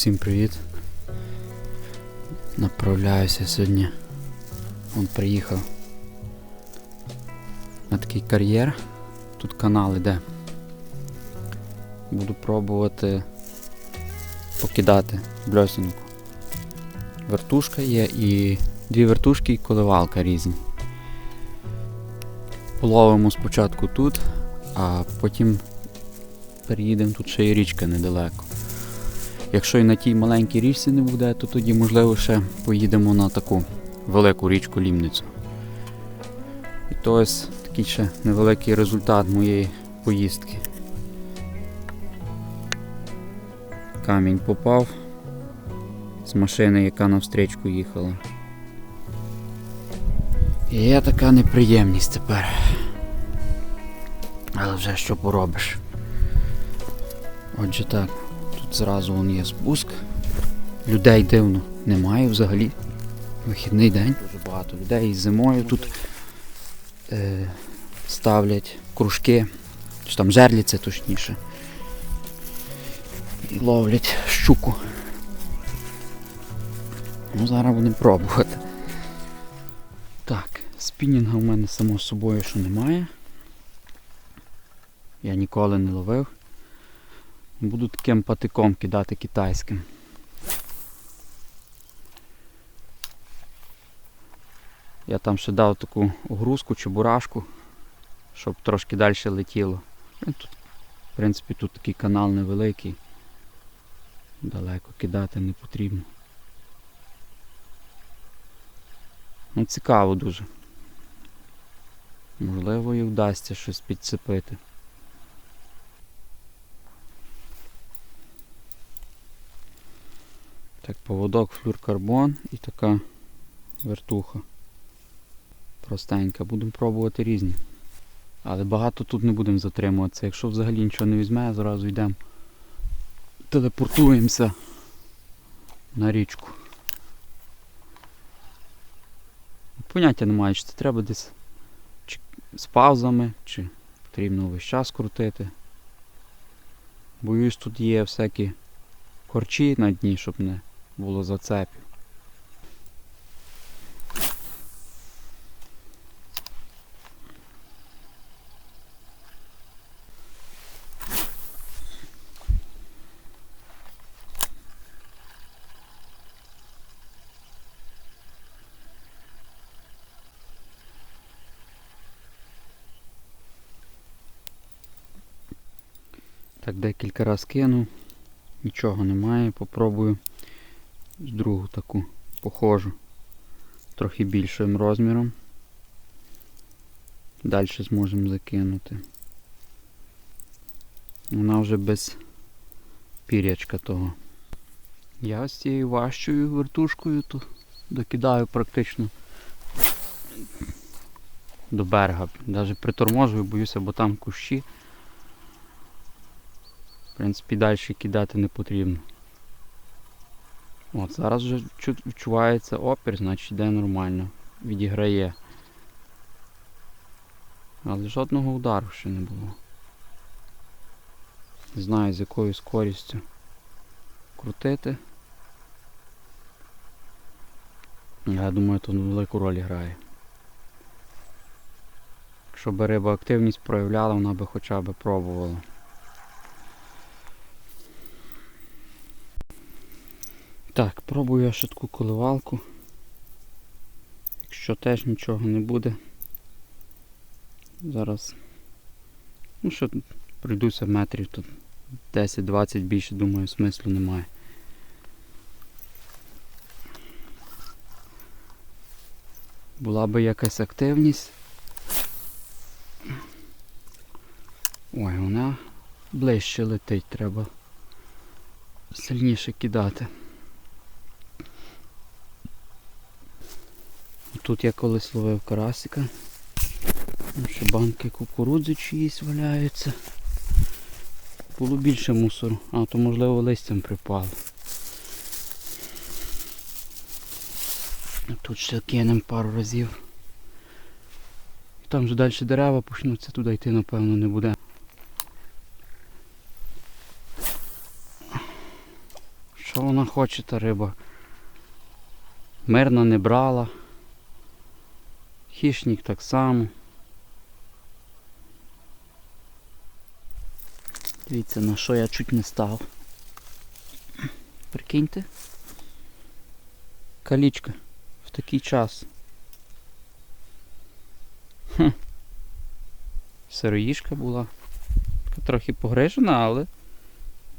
Всім привіт. Направляюся сьогодні. Он приїхав на такий кар'єр. Тут канал іде. Буду пробувати покидати бльосінку. Вертушка є і дві вертушки і коливалка різні. Половимо спочатку тут, а потім переїдемо тут ще є річка недалеко. Якщо і на тій маленькій річці не буде, то тоді, можливо, ще поїдемо на таку велику річку Лімницю. І то ось такий ще невеликий результат моєї поїздки. Камінь попав з машини, яка навстрічку їхала. І є така неприємність тепер. Але вже що поробиш. Отже так, тут зразу вон є спуск. Людей дивно немає взагалі. Вихідний день. Дуже багато людей і зимою тут е, ставлять кружки, чи там жерляться точніше. І ловлять щуку. Ну, зараз будемо пробувати. Так, спінінга в мене само собою що немає. Я ніколи не ловив. Буду таким патиком кидати китайським. Я там ще дав таку огрузку чи бурашку, щоб трошки далі летіло. Тут, в принципі, тут такий канал невеликий. Далеко кидати не потрібно. Ну, цікаво дуже. Можливо, і вдасться щось підцепити. Так, поводок флюркарбон і така вертуха. Простенька. Будемо пробувати різні. Але багато тут не будемо затримуватися. Якщо взагалі нічого не візьме, зразу йдемо. Телепортуємося на річку. Поняття немає, чи це треба десь чи з паузами, чи потрібно весь час крутити. Боюсь, тут є всякі корчі на дні, щоб не було зацепів. Так, декілька разів кинув, нічого немає, попробую другу таку похожу, трохи більшим розміром. Далі зможемо закинути. Вона вже без пірячка того. Я з цією важчою вертушкою тут докидаю практично до берега. Навіть приторможую, боюся, бо там кущі. В принципі, далі кидати не потрібно. От, зараз вже відчувається опір, значить йде нормально. Відіграє. Але жодного удару ще не було. Не знаю з якою скорістю крутити. Я думаю, тут велику роль грає. Якщо би риба активність проявляла, вона би хоча б пробувала. Так, пробую я таку коливалку. Якщо теж нічого не буде. Зараз. Ну що, пройдуся метрів тут 10-20 більше, думаю, смислу немає. Була би якась активність. Ой, вона ближче летить, треба сильніше кидати. Тут я колись ловив карасика. Ще банки кукурудзи чиїсь валяються. Було більше мусору, а то можливо листям припало. Тут ще кинемо пару разів. Там вже далі дерева почнуться, туди йти напевно не буде. Що вона хоче та риба. Мирно не брала. Хищник так само. Дивіться, на що я чуть не став. Прикиньте. Калічка в такий час. Хм. Сироїшка була. Трохи погрижена, але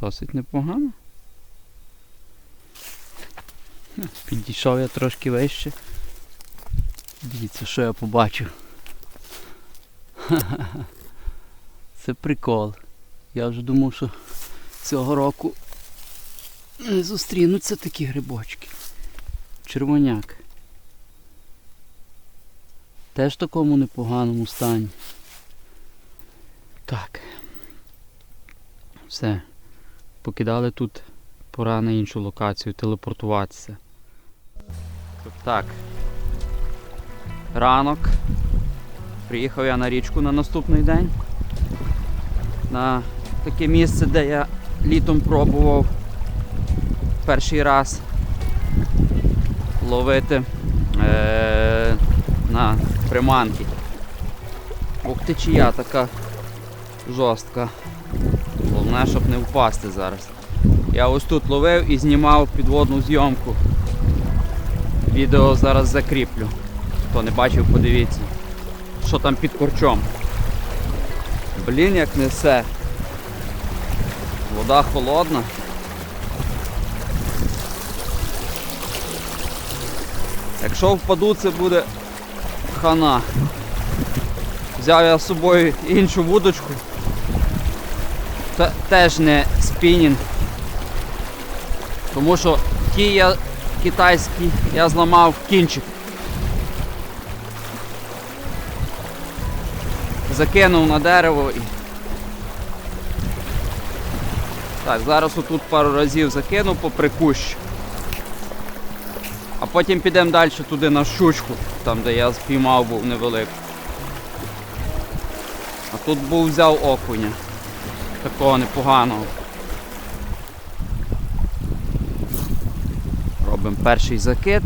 досить непогано. Підійшов я трошки вище. Дивіться, що я побачив. Це прикол. Я вже думав, що цього року не зустрінуться такі грибочки. Червоняк. Теж в такому непоганому стані. Так. Все. Покидали тут пора на іншу локацію телепортуватися. Так. Ранок. Приїхав я на річку на наступний день. На таке місце, де я літом пробував перший раз ловити е- на приманки. Ух течія така жорстка. Головне, щоб не впасти зараз. Я ось тут ловив і знімав підводну зйомку. Відео зараз закріплю. Хто не бачив, подивіться. Що там під корчом. Блін, як несе. Вода холодна. Якщо впаду, це буде хана. Взяв я з собою іншу вудочку. Те- теж не спінінг. Тому що ті я китайські я зламав кінчик. Закинув на дерево і. Так, зараз отут пару разів закину попри кущ. А потім підемо далі туди на щучку, там де я спіймав був невелику. А тут був взяв окуня. Такого непоганого. Робимо перший закид.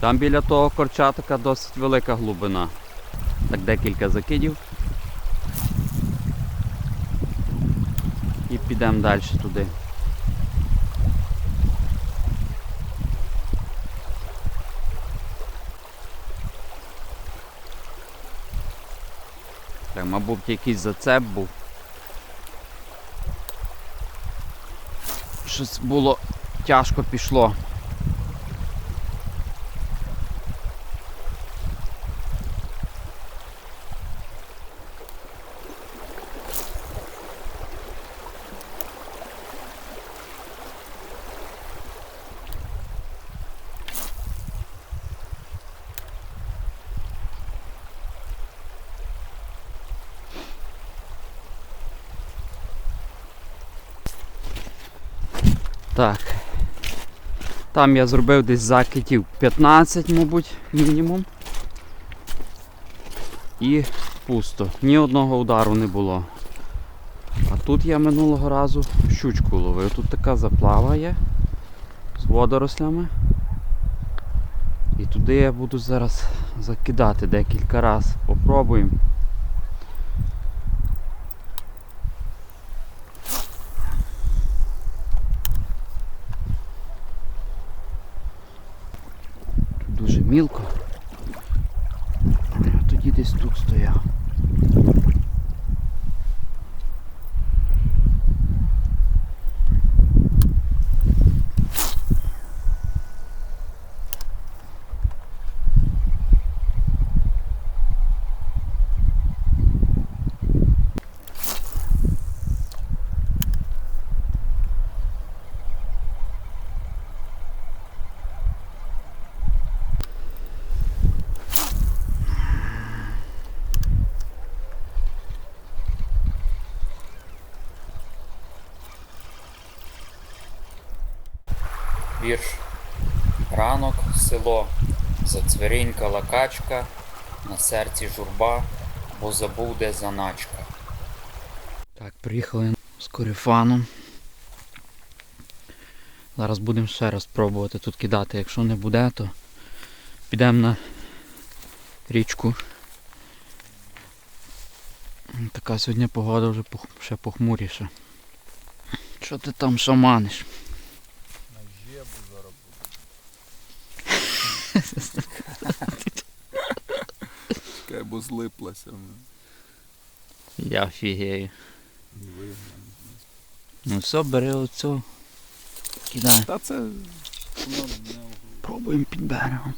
Там біля того корча така досить велика глибина. Так декілька закидів. І підемо далі туди. Так, мабуть, якийсь зацеп був. Щось було тяжко пішло. Так. Там я зробив десь закидів 15, мабуть, мінімум. І пусто. Ні одного удару не було. А тут я минулого разу щучку ловив. Тут така заплава є з водорослями. І туди я буду зараз закидати декілька разів. Попробуємо. Тут дуже мілко. Тоді десь тут стояв. Вірш. Ранок, село, зацвірінькала качка, на серці журба, бо забув, де заначка. Так, приїхали з корефаном. Зараз будемо ще раз пробувати тут кидати. Якщо не буде, то підемо на річку. Така сьогодні погода вже ще похмуріша. Що ти там шаманиш? На жебу зараз буде. Чекай, бо злиплася. Я фігею. Ну все, бери оцю. Кидай. Та це Пробуємо під берегом.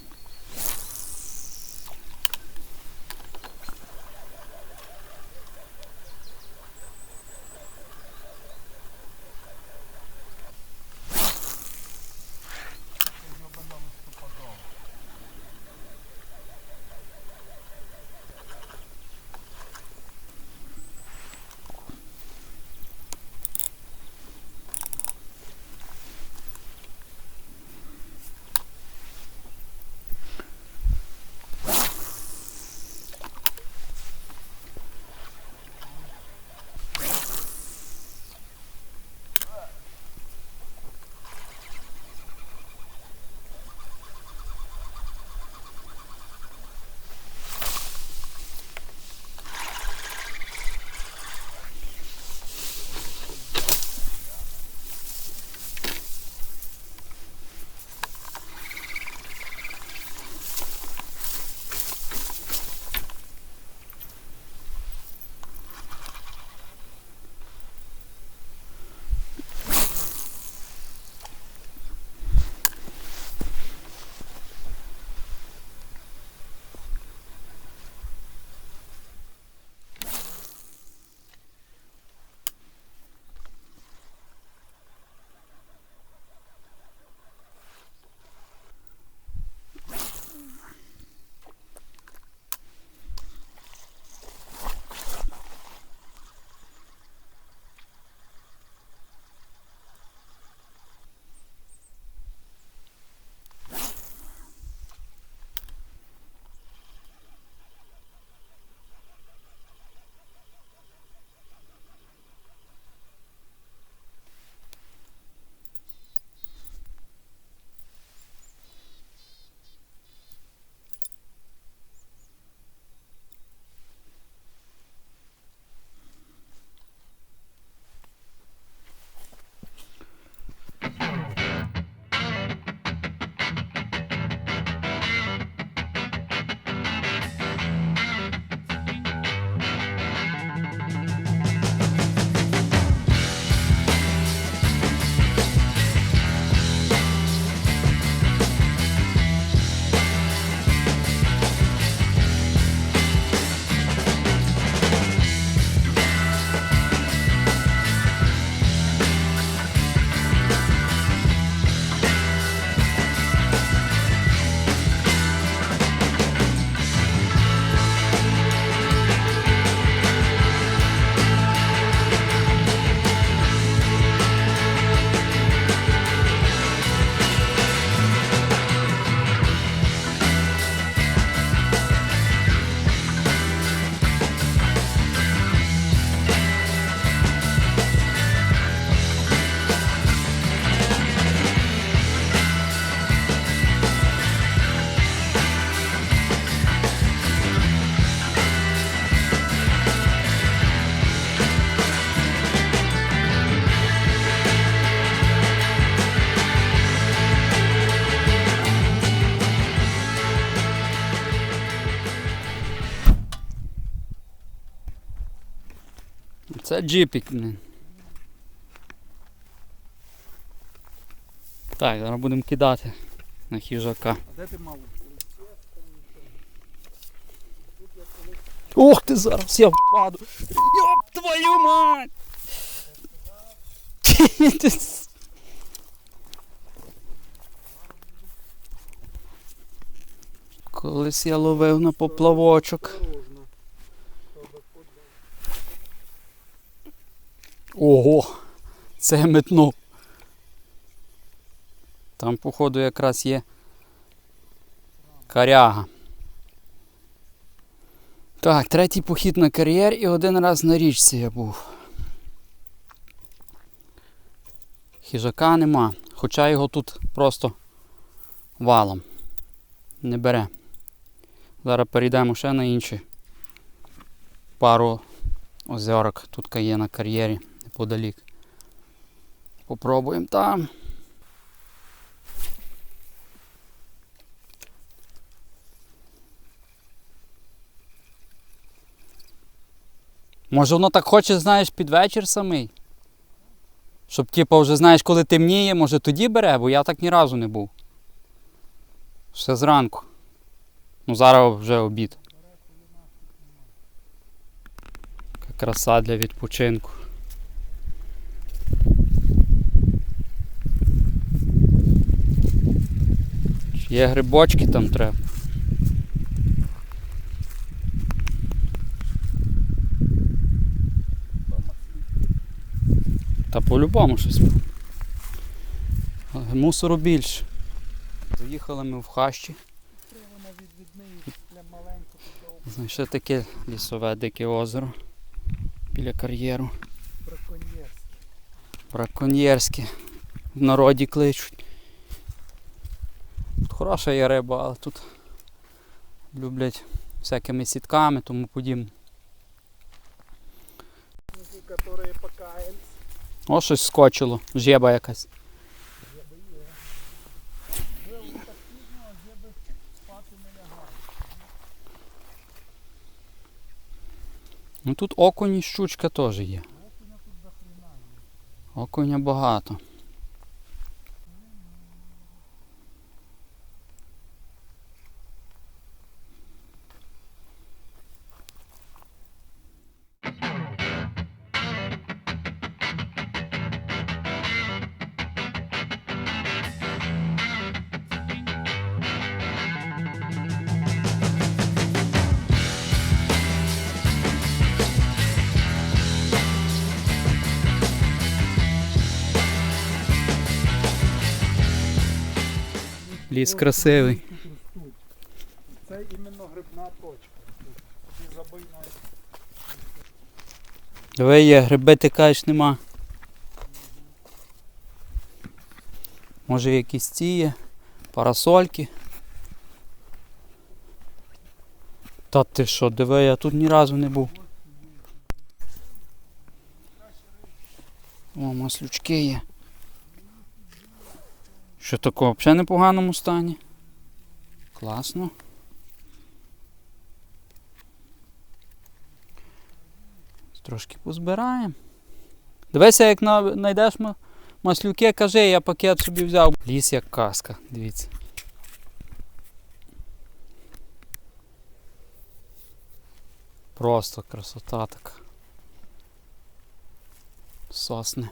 Це джипік. Так, зараз будемо кидати на хижака. А де ти мав? Ох ти зараз я впаду. Йоп твою мать! Колись я ловив на поплавочок. Ого! Це метнув. Там, походу, якраз є коряга. Так, третій похід на кар'єр і один раз на річці я був. Хижака нема, хоча його тут просто валом. Не бере. Зараз перейдемо ще на інші. Пару озерок тут є на кар'єрі неподалік. Попробуємо там. Може воно так хоче, знаєш, під вечір самий. Щоб типу вже знаєш, коли темніє, може тоді бере, бо я так ні разу не був. Ще зранку. Ну зараз вже обід. Краса для відпочинку. Є грибочки там треба. Та по-любому щось. Мусору більше. Заїхали ми в хащі. Знайшли таке лісове дике озеро біля кар'єру. Браконьєрське. В народі кличуть. Тут хороша є риба, але тут люблять всякими сітками, тому подібне. О, щось скочило, жеба якась. Ну тут окунь і щучка теж є. Окуня багато. Ліс красивий. Це іменно грибна точка. Диви є, гриби ти кажеш нема. Може якісь ці є, парасольки. Та ти що, диви, я тут ні разу не був. О, маслючки є. Що такого? Взагалі не в поганому стані. Класно. Трошки позбираємо. Дивися, як знайдеш маслюки, кажи, я пакет собі взяв. Ліс як казка, дивіться. Просто красота така. Сосни.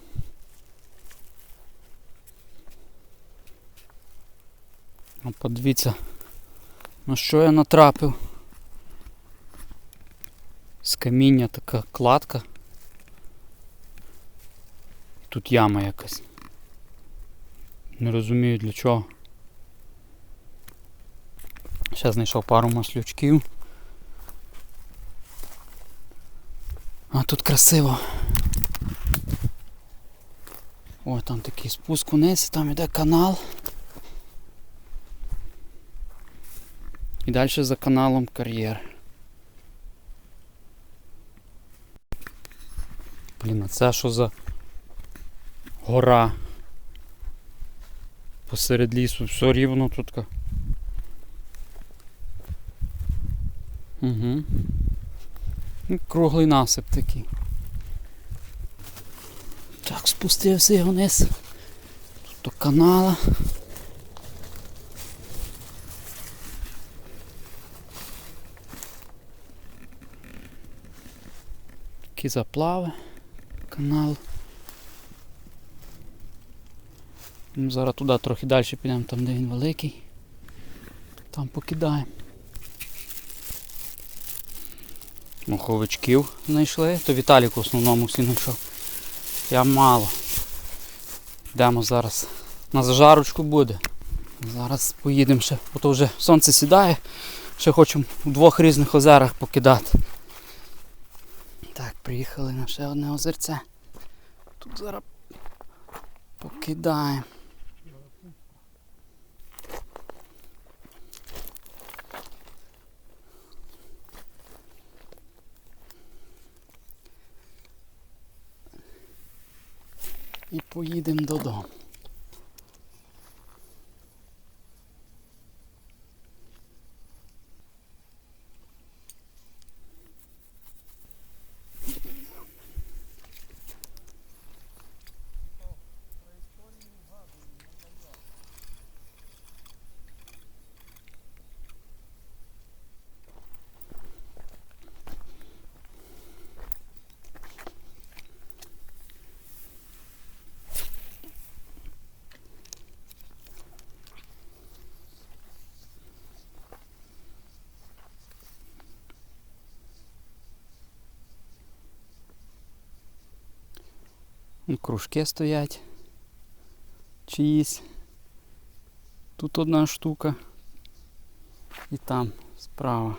Ну, подивіться, на що я натрапив. З каміння така кладка. Тут яма якась. Не розумію для чого. Ще знайшов пару маслючків. А тут красиво. О, там такий спуск вниз, там іде канал. І далі за каналом кар'єр. Блін, а це що за гора? Посеред лісу, все рівно тут. Угу. Круглий насип такий. Так, спустився я вниз. Тут до канала. Такі заплави. Канал. Ну, Зараз туди трохи далі підемо, там де він великий. Там покидаємо. Моховичків знайшли, то Віталік в основному всі знайшов. Я мало. Йдемо зараз. На зажарочку буде. Зараз поїдемо ще, бо то вже сонце сідає, Ще хочемо в двох різних озерах покидати. Приїхали на ще одне озерце. Тут зараз покидаємо. І поїдемо додому. Кружки стоять. Чиїсь. Тут одна штука. І там справа.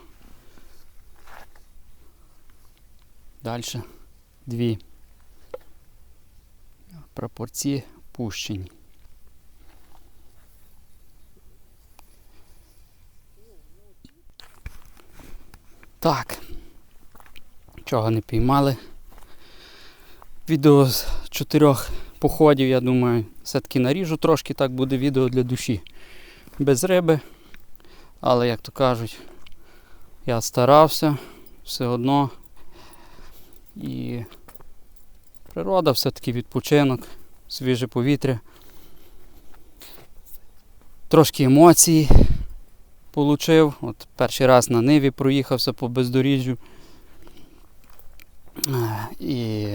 Далі дві. Пропорції пущені. Так. Чого не піймали. Відео чотирьох походів, я думаю, все-таки наріжу трошки, так буде відео для душі. Без риби. Але, як то кажуть, я старався все одно. І природа все-таки відпочинок, свіже повітря. Трошки емоцій получив. От перший раз на Ниві проїхався по бездоріжжю. Е, І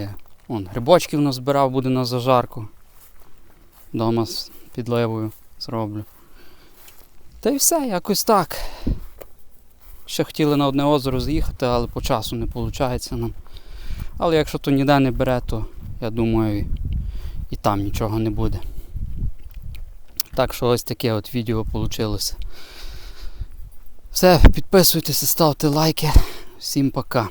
Вон, грибочків назбирав, буде на зажарку. Дома з підливою зроблю. Та й все, якось так. Ще хотіли на одне озеро з'їхати, але по часу не виходить нам. Але якщо то ніде не бере, то я думаю і, і там нічого не буде. Так що ось таке от відео вийшло. Все, підписуйтесь, ставте лайки. Всім пока.